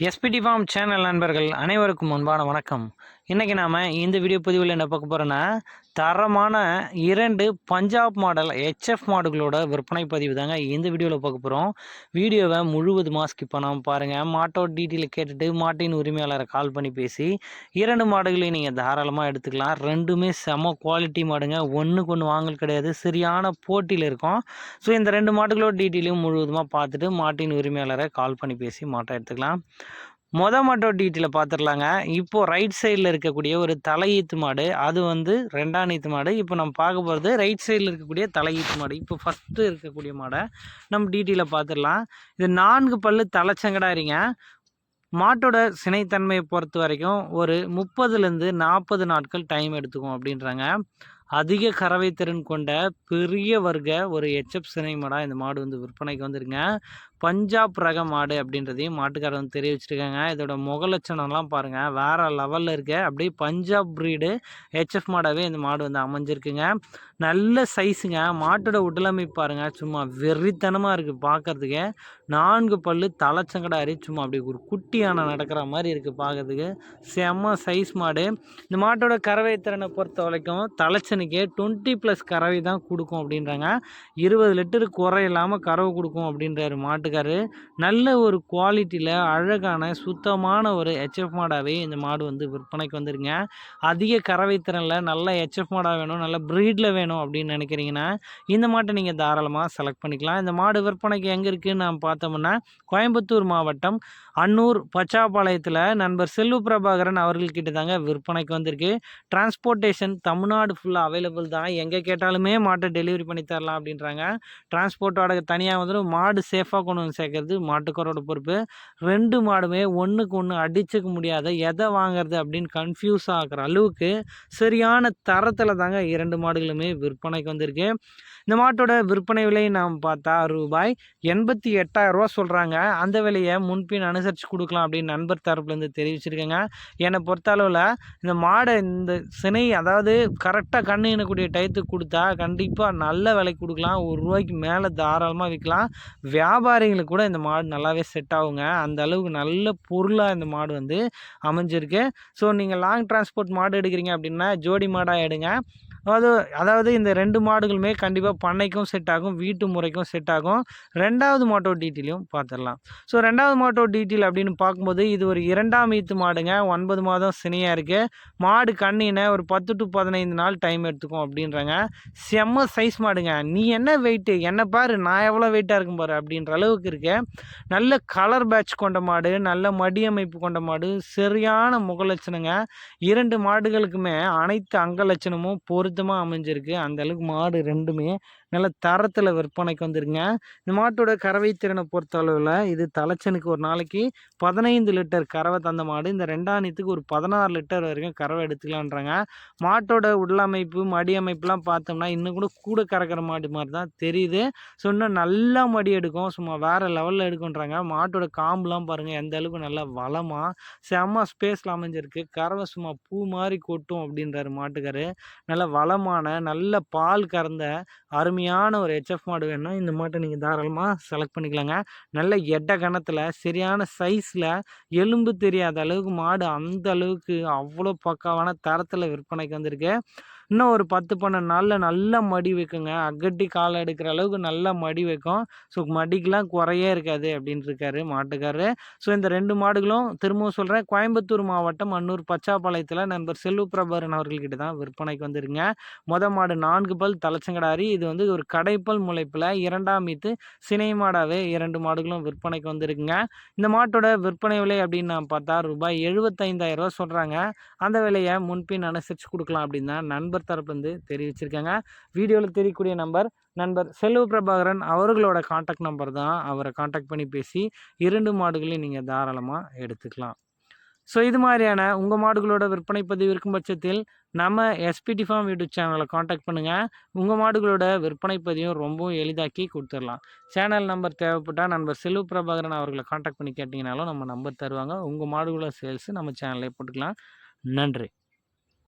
SPD form channel நண்பர்கள் அனைவருக்கும் முன்பான வணக்கம். இன்றைக்கி நாம் இந்த வீடியோ பதிவில் என்ன பார்க்க போகிறோன்னா தரமான இரண்டு பஞ்சாப் மாடல் ஹெச்எஃப் மாடுகளோட விற்பனை பதிவு தாங்க இந்த வீடியோவில் பார்க்க போகிறோம் வீடியோவை முழுவதுமாக ஸ்கிப் பண்ணாமல் பாருங்கள் மாட்டோட டீட்டெயில் கேட்டுட்டு மாட்டின் உரிமையாளரை கால் பண்ணி பேசி இரண்டு மாடுகளையும் நீங்கள் தாராளமாக எடுத்துக்கலாம். ரெண்டுமே செம குவாலிட்டி மாடுங்க. ஒன்றுக்கு ஒன்று வாங்கல் கிடையாது. சரியான போட்டியில் இருக்கும். ஸோ இந்த ரெண்டு மாடுகளோட டீட்டெயிலையும் முழுவதுமாக பார்த்துட்டு மாட்டின் உரிமையாளரை கால் பண்ணி பேசி மாட்டை எடுத்துக்கலாம். மொத மாட்டோட டீட்டெயிலை பார்த்துடலாங்க இப்போது ரைட் சைடில் இருக்கக்கூடிய ஒரு தலையீத்து மாடு அது வந்து ரெண்டாம் நீத்து மாடு. இப்போ நம்ம பார்க்க போகிறது ரைட் சைடில் இருக்கக்கூடிய தலையீத்து மாடு. இப்போ ஃபஸ்ட்டு இருக்கக்கூடிய மாடை நம்ம டீட்டெயிலில் பார்த்துடலாம் இது நான்கு பல்லு தலைச்சங்கடாரிங்க. மாட்டோட சினைத்தன்மையை பொறுத்த வரைக்கும் ஒரு முப்பதுலேருந்து நாற்பது நாட்கள் டைம் எடுத்துக்கும் அப்படின்றாங்க. அதிக கறவை திறன் கொண்ட பெரிய வர்க்க ஒரு எச்எப் சினை மாடாக இந்த மாடு வந்து விற்பனைக்கு வந்துருங்க. பஞ்சாப் ரக மாடு அப்படின்றதையும் மாட்டுக்காரர் வந்து தெரிவிச்சிருக்காங்க. இதோட முகலட்சணம்லாம் பாருங்கள் வேறு லெவலில் இருக்க. அப்படியே பஞ்சாப் ப்ரீடு ஹெச்எஃப் மாடாகவே இந்த மாடு வந்து அமைஞ்சிருக்குங்க. நல்ல சைஸுங்க மாட்டோட உடலமைப்பு பாருங்கள் சும்மா வெறித்தனமாக இருக்குது பார்க்குறதுக்கு நான்கு பல்லு தலைச்சங்கடாரி சும்மா அப்படி ஒரு குட்டியான நடக்கிற மாதிரி இருக்குது பார்க்குறதுக்கு செம்ம சைஸ் மாடு. இந்த மாட்டோட கறவை திறனை பொறுத்த வரைக்கும் தலைச்சனுக்கே டுவெண்ட்டி ப்ளஸ் கறவை தான் கொடுக்கும் அப்படின்றாங்க. இருபது லிட்டரு குறை இல்லாமல் கறவை கொடுக்கும் அப்படின்றாரு மாட்டுக்கு இருக்காரு நல்ல ஒரு குவாலிட்டியில் அழகான சுத்தமான ஒரு ஹெச்எஃப் மாடாகவே இந்த மாடு வந்து விற்பனைக்கு வந்துருங்க. அதிக கறவை திறனில் நல்ல ஹெச்எஃப் மாடாக வேணும் நல்ல ப்ரீடில் வேணும் அப்படின்னு நினைக்கிறீங்கன்னா இந்த மாட்டை நீங்கள் தாராளமாக செலக்ட் பண்ணிக்கலாம். இந்த மாடு விற்பனைக்கு எங்கே இருக்குதுன்னு நாம் பார்த்தோம்னா கோயம்புத்தூர் மாவட்டம் அன்னூர் பச்சாப்பாளையத்தில் நண்பர் செல்வ பிரபாகரன் அவர்கள்கிட்ட தாங்க விற்பனைக்கு வந்திருக்கு. டிரான்ஸ்போர்ட்டேஷன் தமிழ்நாடு ஃபுல்லாக அவைலபிள் தான். எங்கே கேட்டாலுமே மாட்டை டெலிவரி பண்ணி தரலாம் அப்படின்றாங்க. டிரான்ஸ்போர்ட் வாடகை தனியாக வந்துடும் மாடு சேஃபாக கொண்டு சேர்க்கறது மாட்டுக்காரோட பொறுப்பு. ரெண்டு மாடுமே ஒன்றுக்கு ஒன்று அடிச்சுக்க முடியாத எதை வாங்குறது அப்படின்னு கன்ஃபியூஸ் ஆகிற அளவுக்கு சரியான தரத்தில் தாங்க இரண்டு மாடுகளுமே விற்பனைக்கு வந்திருக்கு. இந்த மாட்டோட விற்பனை விலை நாம் பார்த்தா ரூபாய் எண்பத்தி எட்டாயிரரூவா சொல்கிறாங்க அந்த விலையை முன்பின் அனுசரித்து கொடுக்கலாம் அப்படின்னு நண்பர் தரப்புலேருந்து தெரிவிச்சிருக்கேங்க. என்னை பொறுத்த அளவில் இந்த மாடை இந்த சினை அதாவது கரெக்டாக கண்ணு இனக்கூடிய டயத்துக்கு கொடுத்தா கண்டிப்பாக நல்ல விலைக்கு கொடுக்கலாம். ஒரு ரூபாய்க்கு மேலே தாராளமாக விற்கலாம். வியாபாரி வியாபாரிகளுக்கு கூட இந்த மாடு நல்லாவே செட் ஆகுங்க. அந்த அளவுக்கு நல்ல பொருளாக இந்த மாடு வந்து அமைஞ்சிருக்கு. ஸோ நீங்கள் லாங் டிரான்ஸ்போர்ட் மாடு எடுக்கிறீங்க அப்படின்னா ஜோடி மாடாக எடுங்க. அதாவது அதாவது இந்த ரெண்டு மாடுகளுமே கண்டிப்பாக பண்ணைக்கும் செட் ஆகும் வீட்டு முறைக்கும் செட் ஆகும். ரெண்டாவது மாட்டோ டீட்டெயிலையும் பார்த்துடலாம் ஸோ ரெண்டாவது மாட்டோ டீட்டெயில் அப்படின்னு பார்க்கும்போது இது ஒரு இரண்டாம் ஈத்து மாடுங்க. ஒன்பது மாதம் சினியாக இருக்குது மாடு கண்ணின ஒரு பத்து டு பதினைந்து நாள் டைம் எடுத்துக்கும் அப்படின்றாங்க. செம்ம சைஸ் மாடுங்க. நீ என்ன வெயிட்டு என்ன பாரு? நான் எவ்வளோ வெயிட்டாக இருக்கும் பாரு? அப்படின்ற அளவு அளவுக்கு இருக்கு. நல்ல கலர் பேட்ச் கொண்ட மாடு நல்ல மடியமைப்பு கொண்ட மாடு சரியான முகலட்சணங்க இரண்டு மாடுகளுக்குமே அனைத்து அங்கலட்சணமும் பொருத்தமாக அமைஞ்சிருக்கு. அந்த அளவுக்கு மாடு ரெண்டுமே நல்ல தரத்தில் விற்பனைக்கு வந்துருங்க. இந்த மாட்டோட கறவை திறனை பொறுத்த அளவில் இது தலைச்சனுக்கு ஒரு நாளைக்கு பதினைந்து லிட்டர் கறவை தந்த மாடு. இந்த ரெண்டாணியத்துக்கு ஒரு பதினாறு லிட்டர் வரைக்கும் கறவை எடுத்துக்கலான்றாங்க மாட்டோட உள்ளமைப்பு மடி அமைப்புலாம் பார்த்தோம்னா இன்னும் கூட கூட கறக்கிற மாடு மாதிரி தான் தெரியுது. ஸோ இன்னும் நல்லா மடி எடுக்கும். சும்மா வேறு லெவலில் எடுக்குன்றாங்க மாட்டோட காம்புலாம் பாருங்கள் எந்த அளவுக்கு நல்லா வளமாக செம்ம ஸ்பேஸில் அமைஞ்சிருக்கு. கறவை சும்மா பூ மாதிரி கொட்டும் அப்படின்றாரு மாட்டுக்காரு. நல்ல வளமான நல்ல பால் கறந்த அருமையாக அருமையான ஒரு ஹெச்எஃப் மாடு வேணும்னா இந்த மாட்டை நீங்கள் தாராளமாக செலக்ட் பண்ணிக்கலாங்க. நல்ல எட்ட கணத்தில் சரியான சைஸில் எலும்பு தெரியாத அளவுக்கு மாடு அந்த அளவுக்கு அவ்வளோ பக்காவான தரத்தில் விற்பனைக்கு வந்திருக்கு. இன்னும் ஒரு பத்து பன்னெண்டு நாளில் நல்ல மடி வைக்குங்க. அகட்டி காலை எடுக்கிற அளவுக்கு நல்ல மடி வைக்கும். ஸோ மடிக்கெலாம் குறையே இருக்காது அப்படின்னு இருக்காரு மாட்டுக்காரு. ஸோ இந்த ரெண்டு மாடுகளும் திரும்பவும் சொல்கிறேன் கோயம்புத்தூர் மாவட்டம் அன்னூர் பச்சாப்பாளையத்தில் நண்பர் செல்வப்பிரபரன் அவர்கள்கிட்ட தான் விற்பனைக்கு வந்துருங்க மொத மாடு நான்கு பல் தலைச்சங்கடாரி. இது வந்து ஒரு கடைப்பல் முளைப்பில் இரண்டாம் மீத்து சினை மாடாவே இரண்டு மாடுகளும் விற்பனைக்கு வந்திருக்குங்க. இந்த மாட்டோட விற்பனை விலை அப்படின்னு நான் பார்த்தா ரூபாய் எழுபத்தைந்தாயிரம் ரூபா சொல்கிறாங்க அந்த விலையை முன்பின் அனுசரித்து கொடுக்கலாம் அப்படின்னு தான் நண்பர் தரப்புலேருந்து தெரிவிச்சிருக்காங்க. வீடியோவில் தெரியக்கூடிய நம்பர் நண்பர் செல்வ பிரபாகரன் அவர்களோட காண்டாக்ட் நம்பர் தான். அவரை காண்டாக்ட் பண்ணி பேசி இரண்டு மாடுகளையும் நீங்கள் தாராளமாக எடுத்துக்கலாம். ஸோ இது மாதிரியான உங்கள் மாடுகளோட விற்பனை பதிவு இருக்கும் பட்சத்தில் நம்ம எஸ்பிடி ஃபார்ம் யூடியூப் சேனலை காண்டாக்ட் பண்ணுங்கள் உங்கள் மாடுகளோட விற்பனை பதிவும் ரொம்பவும் எளிதாக்கி கொடுத்துடலாம். சேனல் நம்பர் தேவைப்பட்டால் நண்பர் செல்வ பிரபாகரன் அவர்களை காண்டாக்ட் பண்ணி கேட்டிங்கனாலும் நம்ம நம்பர் தருவாங்க. உங்கள் மாடுகளோட சேல்ஸு நம்ம சேனல்லே போட்டுக்கலாம். நன்றி.